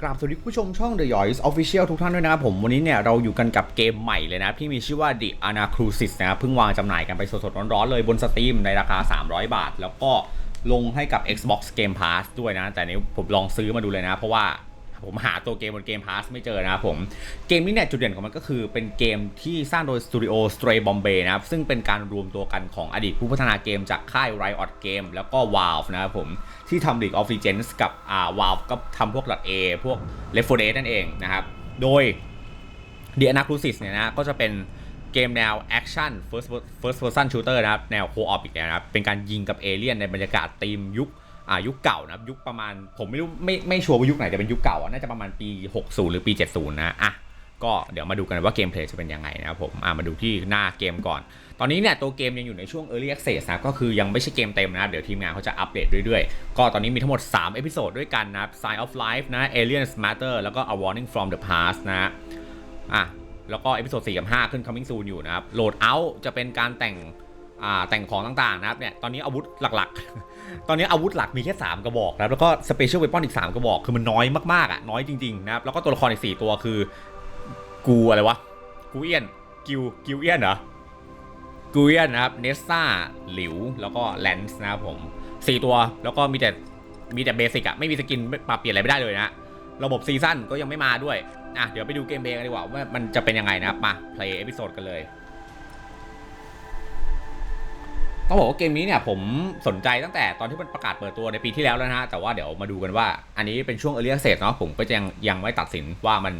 กราบสวัสดีผู้ชมช่อง The Yoys Official ทุกท่านด้วยนะครับผมวันนี้เนี่ยเราอยู่กันกับเกมใหม่เลยนะที่มีชื่อว่า The Anacrusis นะครับเพิ่งวางจำหน่ายกันไปสดๆร้อนๆเลยบนสตรีมในราคา 300 บาท แล้วก็ลงให้กับ Xbox Game Pass ด้วยนะ แต่นี้ผมลองซื้อมาดูเลยนะ เพราะว่า ผมหาตัวเกมบนเกม Pass ไม่เจอนะครับผม เกมนี้เนี่ยจุดเด่นของมันก็คือเป็นเกมที่สร้างโดยสตูดิโอ Stray Bombay นะครับ ซึ่งเป็นการรวมตัวกันของอดีตผู้พัฒนาเกมจากค่าย Riot Game แล้วก็ Valve นะครับผม ที่ทำ League of Legends กับอ่า Valve ก็ทำพวก .a พวก Left 4 Dead นั่นเองนะครับ โดย The Anacrusis เนี่ยนะก็จะเป็นเกมแนว Action First First Person Shooter นะครับ แนว Co-op อีกแล้วนะครับ เป็นการยิงกับเอเลี่ยนในบรรยากาศธีมยุค อ่ายุคเก่านะยุคประมาณผมไม่รู้ไม่ไม่ชัวร์ว่ายุคไหนแต่เป็นยุคเก่าอะน่าจะประมาณปี 60 หรือปี 70 นะอะก็เดี๋ยวมาดูกันว่าเกมเพลย์จะเป็นยังไงนะครับผมอะมาดูที่หน้าเกมก่อน ตอนนี้เนี่ยตัวเกมยังอยู่ในช่วง Early Access นะก็คือยังไม่ใช่เกมเต็มนะครับเดี๋ยวทีมงานเขาจะอัปเดตเรื่อยๆ ก็ตอนนี้มีทั้งหมด 3 เอพิโซดด้วยกันนะครับ Sign of Life นะ Aliens Matter แล้วก็ A Warning from the Past นะอะแล้วก็เอพิโซด4กับ5ขึ้น coming soon อยู่นะครับโหลดเอาจะเป็นการแต่ง แต่งของต่างๆนะครับเนี่ยตอนนี้อาวุธหลักๆ ตอนนี้อาวุธหลักมีแค่3กระบอกนะแล้วก็ special weapon อีก 3 กระบอกคือมันน้อยมากๆอะน้อยจริงๆนะครับแล้วก็ตัวละครอีก 4 ตัวคือ กูอะไรวะกูเอียนกิวกิวเอียนเหรอกูเอียนนะครับเนสซ่าหลิวแล้วก็แลนส์นะครับผม4 ตัวแล้วก็มีแต่มีแต่เบสิกอะไม่มีสกินปรับเปลี่ยนอะไรไม่ได้เลยนะระบบซีซั่นก็ยังไม่มาด้วยอะเดี๋ยวไปดูเกมเพลย์กันดีกว่าว่ามันจะเป็นยังไงนะครับมาเพลย์เอพิโซดกันเลย ต้องบอกว่าเกมนี้เนี่ยผมสนใจตั้งแต่ตอนที่มันประกาศเปิดตัวในปีที่แล้วแล้วนะฮะแต่ว่าเดี๋ยวมาดูกันว่า อันนี้เป็นช่วง early access เนาะผมก็ยังยังไม่ตัดสินว่ามัน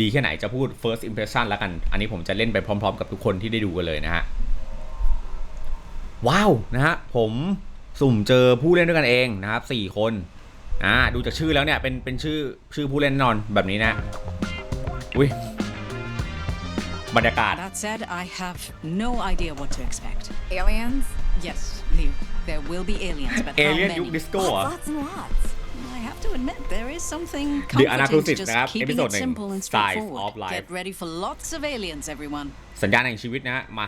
ดีแค่ไหนจะพูด first impression แล้วกัน อันนี้ผมจะเล่นไปพร้อม ๆ กับทุกคนที่ได้ดูกันเลยนะฮะว้าวนะฮะผมสุ่มเจอผู้เล่นด้วยกันเองนะครับสี่คนอ่าดูจากชื่อแล้วเนี่ยเป็นเป็นชื่อชื่อผู้เล่นแน่นอนแบบนี้นะอุ้ยบรรยากาศ That said, I have no idea what to expect. Aliens? Yes, Liu, there will be aliens, but how เอเลียน many? ยุคดิสโก้เหรอ Lots and lots. I have to admit, there is something The comforting to Anacrusis just นะครับ keeping episode it หนึ่ง simple and Size straightforward. of Life Get ready for lots of aliens, everyone. สัญญาณแห่งชีวิตนะฮะมา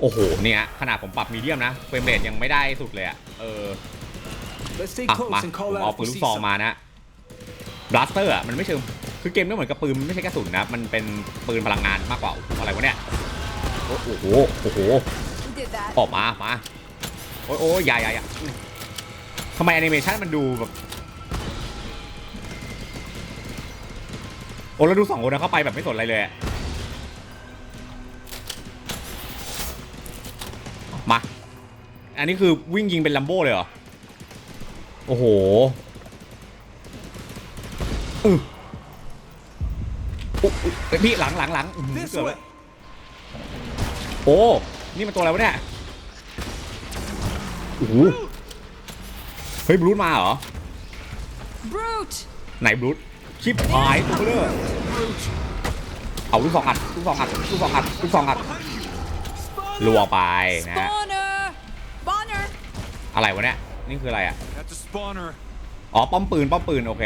โอ้โหเนี่ยขนาดผมปรับมีเดียมนะเฟรมเรทยังไม่ได้สุดเลยอะเออ Let's stay อะ close มา and ผ call มเอา out ปื if น we ลูก see ซอง something. มานะบลัสเตอร์อะมันไม่เชิงคือเกมไม่เหมือนกับปืนมันไม่ใช่กระสุนนะ มันเป็นปืนพลังงานมากกว่าอะไรวะเนี่ย โอ้โห โอ้โห Who did that? ออกมามาโอ้ยโอ้ยอย่าอย่าอย่าทำไมแอนิเมชันมันดูแบบโอ้แล้วดูสองคนนะเข้าไปแบบไม่สนอะไรเลยมาอันนี้คือวิ่งยิงเป็นลัมโบ้เลยเหรอ โอ้โหอือพี่หลังหลังหลังอื้อหือเกือบโอ้ นี่มันตัวอะไรวะเนี่ยโอ้โหเฮ้ยบรูทมาเหรอ Brute! ไหนบรูทชิปหายตัวเบลอเอาลูกสองอัดลูกสองอัดลูกสองอัดลูกสองอัดรัวไปนะฮะ Spawner! Spawner! อะไรวะเนี่ยนี่คืออะไรอะ That's a spawner. อ๋อป้อมปืนป้อมปืนโอเค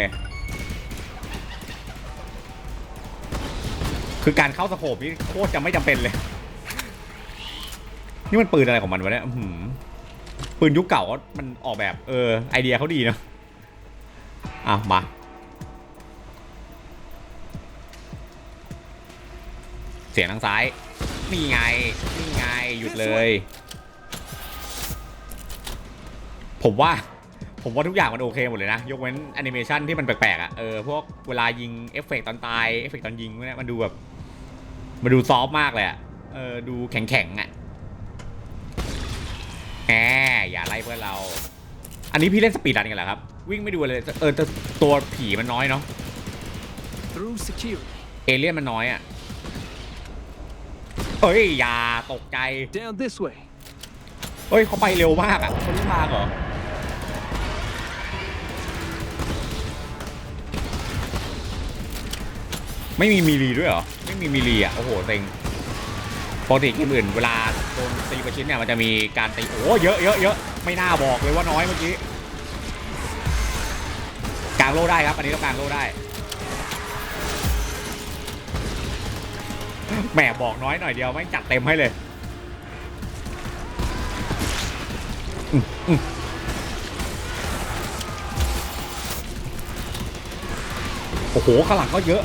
คือการเข้าสโคปนี่โคตรจะไม่จำเป็นเลย นี่มันปืนอะไรของมันวะเนี่ยปืนยุคเก่าก็มันออกแบบเออไอเดียเขาดีเนาะอะมาเสียงทางซ้ายนี่ไงนี่ไงหยุดเลย ผมว่าผมว่าทุกอย่างมันโอเคหมดเลยนะ ยกเว้นแอนิเมชันที่มันแปลกๆอะเออพวกเวลายิงเอฟเฟกต์ตอนตายเอฟเฟกต์ตอนยิงเนี้ยมันดูแบบ มันดูซอฟต์มากเลยอะเออดูแข็งๆอะ แหมอย่าไล่เพื่อนเรา อันนี้พี่เล่นสปีดรันกันเหรอครับ วิ่งไม่ดูเลย เออแต่ตัวผีมันน้อยเนาะ Through security. เอเลี่ยนมันน้อยอะ เอ้ยอย่าตกใจ Down this way. เฮ้ยเขาไปเร็วมากอะเขารู้ทางเหรอ ไม่มีมีรีด้วยเหรอ ไม่มีมีรีอะ โอ้โหเต็ง ปกติเกมอื่นเวลาโดนตีประชิดเนี่ยมันจะมีการตีโอ้เยอะเยอะเยอะไม่น่าบอกเลยว่าน้อยเมื่อกี้กลางโลได้ครับอันนี้ต้องกลางโลได้แหมบอกน้อยหน่อยเดียวไม่จัดเต็มให้เลยโอ้โหข้างหลังก็เยอะ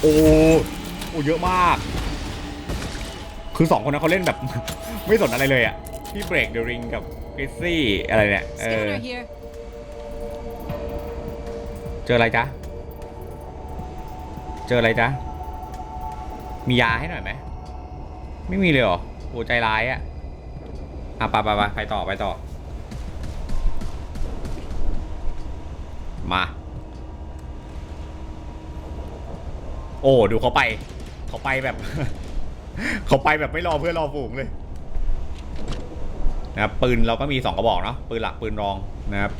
โอ้โอ้เยอะมาก คือสองคนนั้นเขาเล่นแบบ ไม่สนอะไรเลยอะพี่เบรกเดอะริงกับคริสซี่อะไรเนี่ยเออ Scanner here. เจออะไรจ๊ะ เจออะไรจ๊ะ มียาให้หน่อยไหม ไม่มีเลยเหรอโอ้ใจร้ายอะอะไปไปไปไปต่อไปต่อ มา โอ้ดูเขาไป เขาไปแบบ เขาไปแบบไม่รอเพื่อนรอฝูงเลยนะครับปืนเราก็มีสองกระบอกเนาะปืนหลักปืนรองนะครับ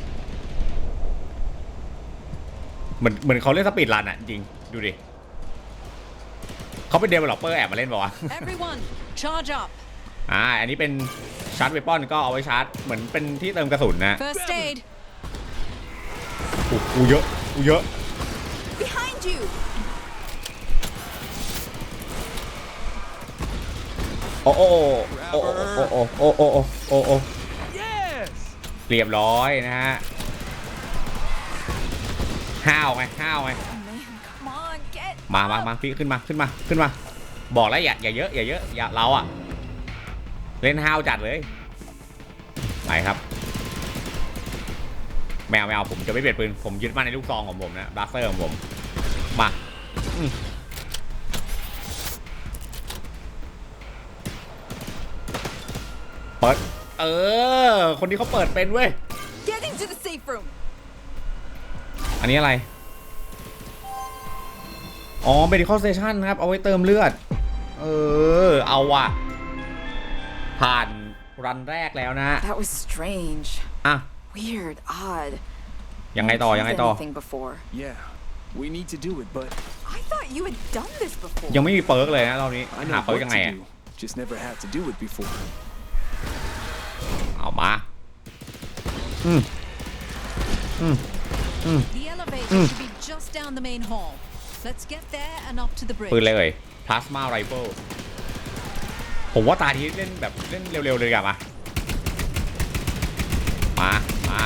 เหมือนเหมือนเขาเล่นสปีดรันอะจริงดูดิเขาเป็นเดเวลลอปเปอร์แอบมาเล่นเปล่าวะ Everyone, charge up. อ่าอันนี้เป็นชาร์จเวปอนก็เอาไว้ชาร์จเหมือนเป็นที่เติมกระสุนนะ First aid. อูอูเยอะอูเยอะ โอ้โอ้โอ้โอ้โอ้โอ้โอ้โอ้โอ้โอ้ Yes! เรียบร้อยนะฮะห้าวไงห้าวไงมามามาพี่ขึ้นมาขึ้นมาขึ้นมา บอกแล้วอย่าอย่าเยอะอย่าเยอะอย่าเราอะเล่นห้าวจัดเลยไปครับแมวแมวผมจะไม่เปลี่ยนปืนผมยึดมั่นในลูกซองของผมนะบลัสเตอร์ของผมมาอืม เปิด เออ คนนี้เขาเปิดเป็นเว้ย Get into the safe room! อันนี้อะไร อ๋อ medical station ครับ เอาไว้เติมเลือด เออ เอาว่ะ ผ่านรันแรกแล้วนะ That was strange. อะ Weird, odd. ยังไงต่อ ยังไงต่อ Anything before. Yeah, we need to do it, but I thought you had done this before. ยังไม่มีเปิร์กเลยนะรอบนี้ I หา know เปิร์ก what ยังไง to อะ do. Just never had to do it before. เอามา อืมอืมอืม The elevator Mm. should be just down the main hall. Let's get there and up to the ปืน bridge. เลยเอ่ย plasma rifle ผมว่าตาทีเล่นแบบเล่นเร็วๆเลยดีกว่ะมา มา มา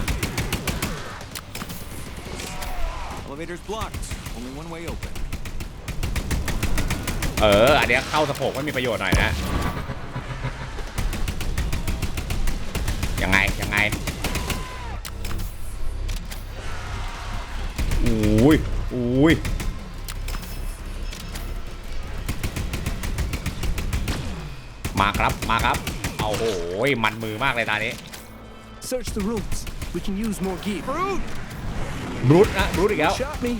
Elevator's blocked. Only one way open. เออ อันเนี้ยเข้าสะโพกไม่มีประโยชน์หน่อยนะ มันมือมากเลยตานี้ Search the rooms. We can use more gear. บรูทนะบรูทอีกแล้ว Shot me.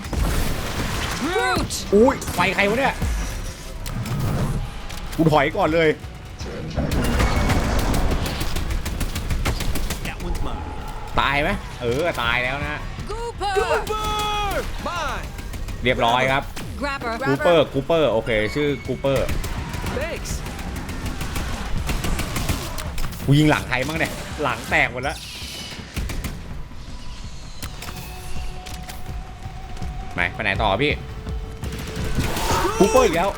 Brute! อุ้ยไฟใครวะเนี่ยกูถอยก่อนเลย That one's mine. ตายไหมเออตายแล้วนะ Gooper! Bird! Mine! เรียบร้อยครับ Grabber. กูเปอร์กูเปอร์โอเค ชื่อกูเปอร์ Thanks. กูยิงหลังใครบ้างเนี่ย หลังแตกหมดแล้วไหนไปไหนต่อพี่กูเปอร์อีกแล้ว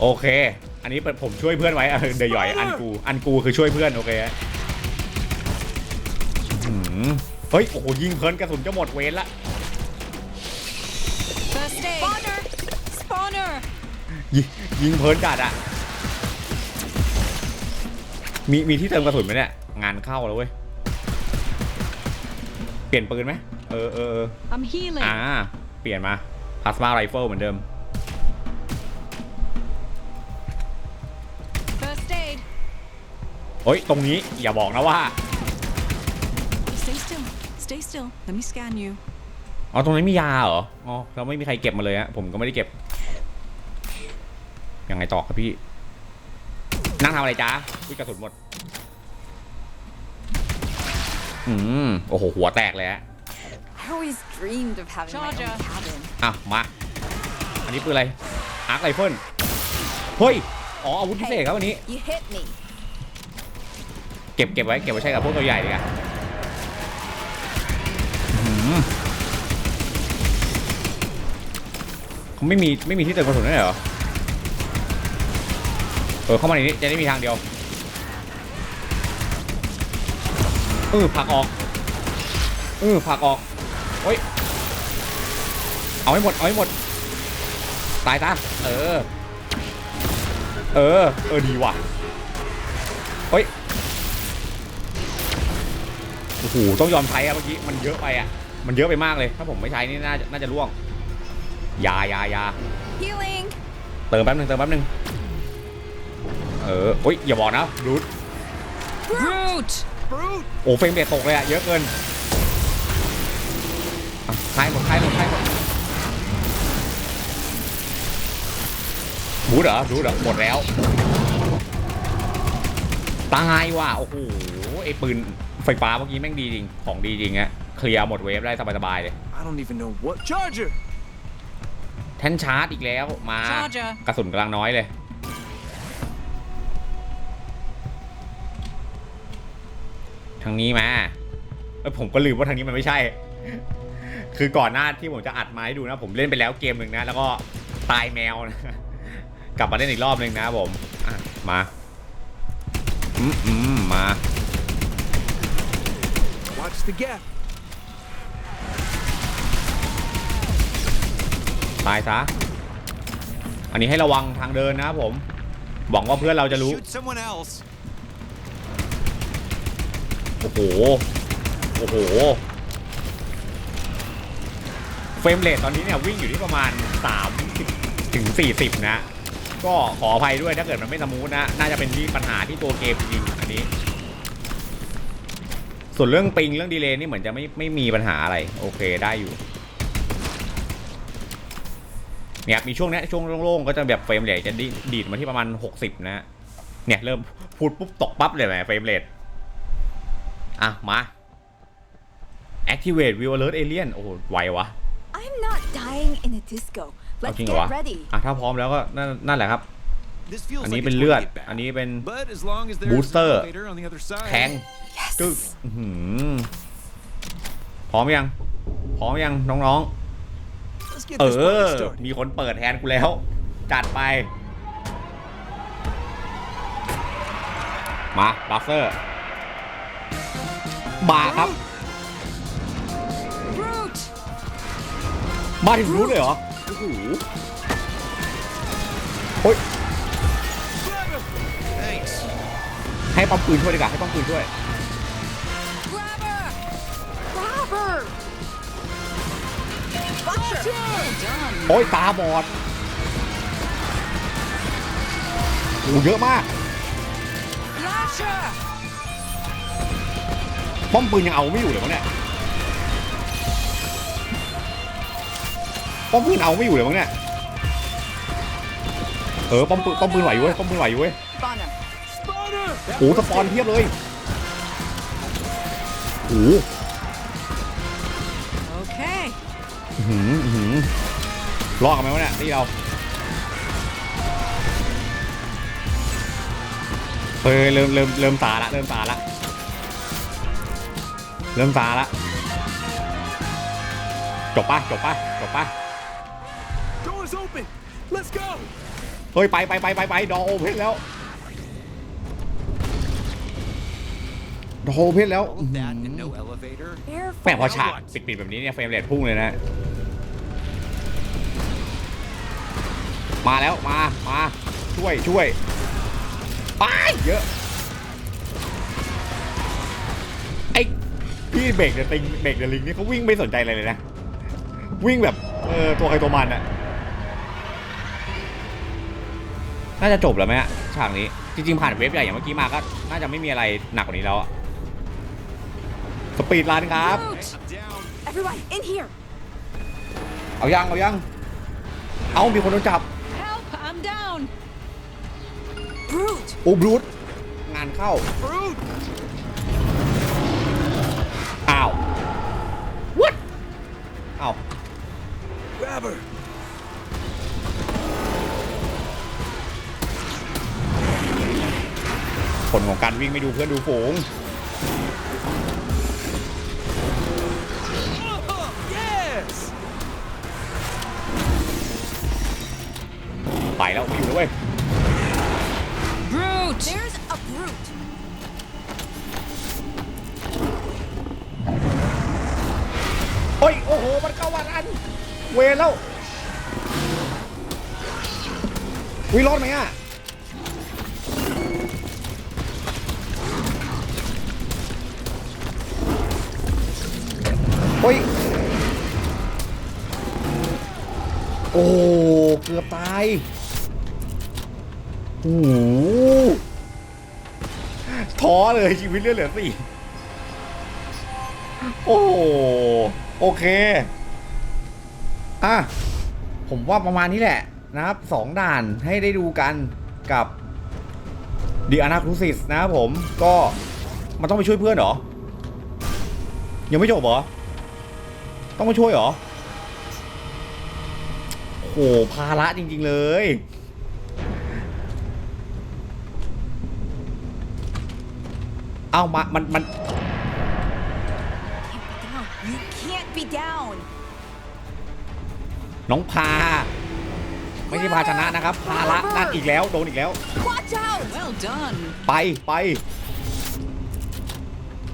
โอเค อันนี้เป็นผมช่วยเพื่อนไว้เออเดี๋ยวหย่อยอันกูอันกูคือช่วยเพื่อน โอเคฮะอื้อหือเฮ้ย โอ้โห ยิงเพลินกระสุนจะหมดเวรละ First aid. Spawner! Spawner! ยิงยิงเพลินจัดอะ มีมีที่เติมกระสุนไหมเนี่ย งานเข้าแล้วเว้ย เปลี่ยนปืนไหมเออเออเออ I'm healing. อ่า เปลี่ยนมาพ l สมาไรเฟิลเหมือนเดิม First aid. เฮ้ย ตรงนี้อย่าบอกนะว่า Stay still. Stay still. Let me scan you. อ๋อ ตรงนี้มียาเหรอ อ๋อ เราไม่มีใครเก็บมาเลยฮะ ผมก็ไม่ได้เก็บ ยังไงต่อครับพี่ นั่งทำอะไรจ้า วิกระสุนหมด อืม โอ้โห หัวแตกเลยฮะ I always dreamed of having my Charger. own cabin. อะ มา อันนี้ปืนอะไรอาร์คไรเฟิลเฮ้ย อ๋อ อาวุธพิเศษครับวันนี้ You hit me. เก็บเก็บไว้เก็บไว้ใช้กับพวกตัวใหญ่ดีกว่าอื้อหือเขาไม่มีไม่มีที่เติมกระสุนด้วยเหรอ เออเข้ามาในนี้จะได้มีทางเดียว เออผลักออกเออผลักออกโอ้ยเอาให้หมดเอาให้หมด ตายซะเออ เออ เออดีว่ะเฮ้ยโอ้โหต้องยอมใช้อะเมื่อกี้มันเยอะไปอะมันเยอะไปมากเลย ถ้าผมไม่ใช้นี่น่าจะน่าจะร่วงยายายา Healing. เติมแป๊บหนึงเติมแป๊บหนึงเออเฮ้ยอย่าบอกนะรูท Brute! Brute! โอ้เฟรมเรทตกเลยอะเยอะเกินอะใช้หมดใช้หมดใช้หมดบูดเหรอบูดเหรอหมดแล้วตายว่ะโอ้โหไอ้ปืนไฟฟ้าเมื่อกี้แม่งดีจริงของดีจริงอะเคลียร์หมดเวฟได้สบายๆเลย I don't even know what. Charger! แทนชาร์จอีกแล้วมา Charger กระสุนกำลังน้อยเลย ทางนี้มาเอ้ยผมก็ลืมว่าทางนี้มันไม่ใช่ คือก่อนหน้าที่ผมจะอัดมาให้ดูนะ ผมเล่นไปแล้วเกมหนึ่งนะ แล้วก็ตายแมวนะกลับมาเล่นอีกรอบหนึ่งนะผมอะมาอืมอืมมา Watch the gap. ตายซะ อันนี้ให้ระวังทางเดินนะครับผมหวังว่าเพื่อนเราจะรู้ อ้โห โอ้โห เฟรมเรทตอนนี้เนี่ยวิ่งอยู่ที่ประมาณ 30 ถึง 40 นะ ก็ขออภัยด้วยถ้าเกิดมันไม่สมูทนะ น่าจะเป็นที่ปัญหาที่ตัวเกมจริงอันนี้ ส่วนเรื่องปิงเรื่องดีเลย์นี่เหมือนจะไม่ไม่มีปัญหาอะไร โอเคได้อยู่เนี่ยมีช่วงนี้ช่วงโล่งๆก็จะแบบเฟรมเรทจะดีดมาที่ประมาณ 60 นะเนี่ยเริ่มพูดปุ๊บตกปั๊บเลยแหมเฟรมเรท อะ มา activate view alert alien โอ้โหไววะ I'm not dying in a disco. เอา Let's จริงเหรอวะ get ready. อะถ้าพร้อมแล้วก็นั่นนั่นแหละครับ This feels อัน like นี้ it's เป็น going เลือด to get bad. อันนี้เป็น But as long as there's Booster. an elevator on the other side. แทง Yes. กึกอื้อหือพร้อมยัง พร้อมยังน้อง Let's get ๆเอ this party อ started. มีคนเปิดแทนกูแล้ว จัดไป มาบัฟเฟอร์ มาครับ มาถึงรู้เลยเหรอ โอ้โหโอ้ยให้ป้อมปืนช่วยดีกว่าให้ป้อมปืนช่วย โอ้ยตาบอดโอ้เยอะมาก ป้อมปืนยังเอาไม่อยู่เลยวะเนี่ย ป้อมปืนเอาไม่อยู่เลยวะเนี่ย เออป้อมปืนป้อมปืนไหวอยู่เว้ยป้อมปืนไหวอยู่เว้ย Spawner. Spawner! โอ้สปอนเพียบเลยโอ้ Okay. อื้อหืออื้อหือรอดกันไหมวะเนี่ยที่เราเฮ้ยเริ่มเริ่มเริ่มตาละเริ่มตาละ เริ่มตาละจบปะจบปะจบปะ Doors open! Let's go! เฮ้ยไปไปไปไปไปดอโอเพนแล้วดอโอเพนแล้ว All of that and no elevator. แม่งพอ Careful. ฉากปิดปิดๆแบบนี้เนี่ยเฟรมเรทพุ่งเลยนะ มาแล้วมามาช่วยช่วยไปเยอะ พี่เบรกเดอะติงเบรกเดอะลิงนี่เขาวิ่งไม่สนใจอะไรเลยนะ วิ่งแบบเออตัวใครตัวมันอะน่าจะจบแล้วไหมอะฉากนี้จริงๆผ่านเว็บใหญ่อย่างเมื่อกี้มาก็น่าจะไม่มีอะไรหนักกว่านี้แล้วอะสปีดรันครับ Brute! I'm down. Everyone, in here. เอายังเอายังเอามีคนโดนจับ Help! I'm down! Brute. โอ้บรูดงานเข้า Brute! อ้าว what อ้าว Grabber! ผลของการวิ่งไม่ดูเพื่อนดูฝูง โอ้เกือบตายโอ้โหท้อเลยชีวิตเลือดเหลือสี่โอ้โอเค อะ ผมว่าประมาณนี้แหละนะครับสองด่านให้ได้ดูกันกับดีอานาครูซิสนะครับผมก็มันต้องไปช่วยเพื่อนเหรอ ยังไม่จบเหรอ ต้องมาช่วยเหรอ โอ้โหภาระจริง ๆ เลย เอามา มัน มัน You can't be down. น้องพา ไม่ใช่พาชนะนะครับ ภาระนั่นอีกแล้ว โดนอีกแล้ว Watch out! Well done. ไปไป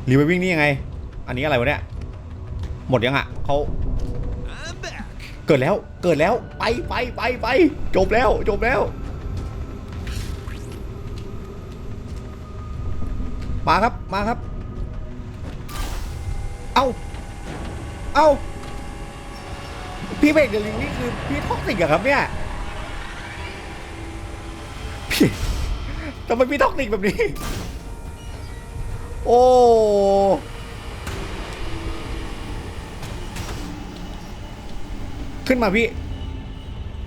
รีไปวิ่งนี่ยังไง อันนี้อะไรวะเนี่ย หมดยังอะเขา I'm back. เกิดแล้วเกิดแล้วไปไปไปไปจบแล้วจบแล้วมาครับมาครับ เอาเอาพี่เบรกเดลิงนี่คือพี่ท็อกซิกอะครับเนี่ยพี่ทำไมพี่ท็อกซิกแบบนี้ โอ้ ขึ้นมาพี่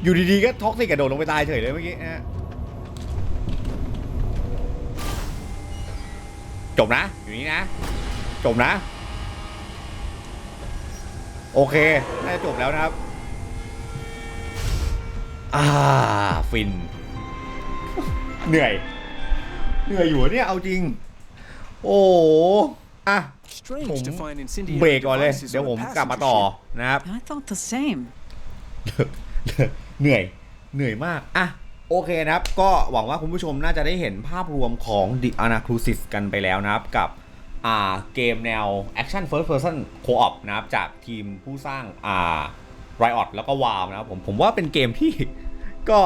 อยู่ดีๆก็ท็อกซิกกระโดดลงไปตายเฉยเลยเมื่อกี้นะฮะจบนะ อยู่นี่นะ จบนะ โอเค น่าจะจบแล้วนะครับ อ่า ฟิน เหนื่อย เหนื่อยอยู่อะเนี่ย เอาจริง โอ้โหอะ Strange ผม to find incendiary เบรกก่อนเลย devices เดี๋ยว on ผ a มกลับมา passenger ต่อ ship. นะครับ I thought the same. เหนื่อยเหนื่อยมาก อะ โอเคนะครับ ก็หวังว่าคุณผู้ชมน่าจะได้เห็นภาพรวมของ The Anacrusis กันไปแล้วนะครับ กับอ่าเกมแนว Action First Person Co-op นะครับ จากทีมผู้สร้างอ่า Riot แล้วก็ WoW นะครับผมผมว่าเป็นเกมที่ก็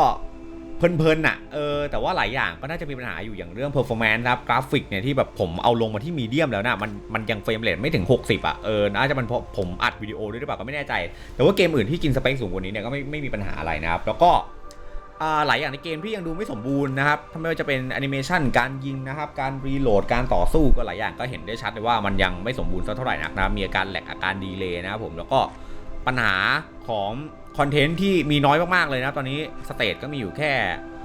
เพลินๆน่ะเออแต่ว่าหลายอย่างก็น่าจะมีปัญหาอยู่อย่างเรื่อง performance ครับกราฟิกเนี่ยที่แบบผมเอาลงมาที่มีเดียมแล้วนะมันมันยังเฟรมเรทไม่ถึง 60 อะเออน่าจะเป็นเพราะผมอัดวิดีโอด้วยหรือเปล่าก็ไม่แน่ใจ แต่ว่าเกมอื่นที่กินสเปคสูงกว่านี้เนี่ยก็ไม่ไม่มีปัญหาอะไรนะครับแล้วก็อ่าหลายอย่างในเกมที่ยังดูไม่สมบูรณ์นะครับถ้าไม่ว่าจะเป็นแอนิเมชันการยิงนะครับ การรีโหลด การต่อสู้ก็หลายอย่างก็เห็นได้ชัดเลยว่ามันยังไม่สมบูรณ์สักเท่าไหร่นักนะครับมีอาการแหลกอาการดีเลย์นะครับผม แล้วก็ปัญหาของ คอนเทนต์ที่มีน้อยมากๆเลยนะตอนนี้สเตจก็มีอยู่แค่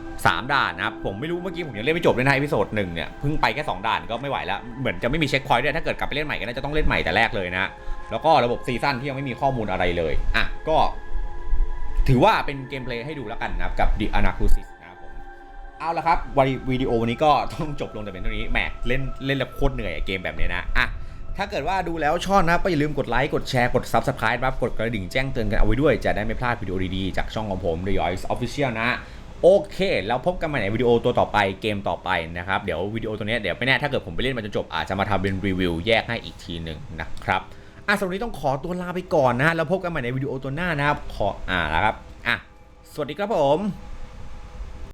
3 ด่านนะครับ ผมไม่รู้เมื่อกี้ผมยังเล่นไม่จบเลยนะอีพิโซดหนึ่งเนี่ยเพิ่งไปแค่ 2 ด่านก็ไม่ไหวแล้ว เหมือนจะไม่มีเช็คพอยต์ด้วยถ้าเกิดกลับไปเล่นใหม่ก็น่าจะต้องเล่นใหม่แต่แรกเลยนะ แล้วก็ระบบซีซั่นที่ยังไม่มีข้อมูลอะไรเลยอะก็ถือว่าเป็นเกมเพลย์ให้ดูแล้วกันนะครับกับ The Anacrusis นะครับผมเอาละครับวิดีโอวันนี้ก็ต้องจบลงแต่เป็นเท่านี้แหมเล่นเล่นแล้วโคตรเหนื่อยเกมแบบนี้นะอะ ถ้าเกิดว่าดูแล้วชอบนะก็อย่าลืมกดไลค์ กดแชร์ กด Subscribe ครับ กดกระดิ่งแจ้งเตือนกันเอาไว้ด้วย จะได้ไม่พลาดวิดีโอดีๆ จากช่องของผม The Yoys Official นะ โอเค แล้วพบกันใหม่ในวิดีโอตัวต่อไปเกมต่อไปนะครับ เดี๋ยววิดีโอตัวนี้เดี๋ยวไม่แน่ถ้าเกิดผมไปเล่นมันจนจบอาจจะมาทำเป็นรีวิวแยกให้อีกทีหนึ่งนะครับอะสำหรับวันนี้ต้องขอตัวลาไปก่อนนะฮะแล้วพบกันใหม่ในวิดีโอตัวหน้านะครับขออ่าแล้วครับอะสวัสดีครับผม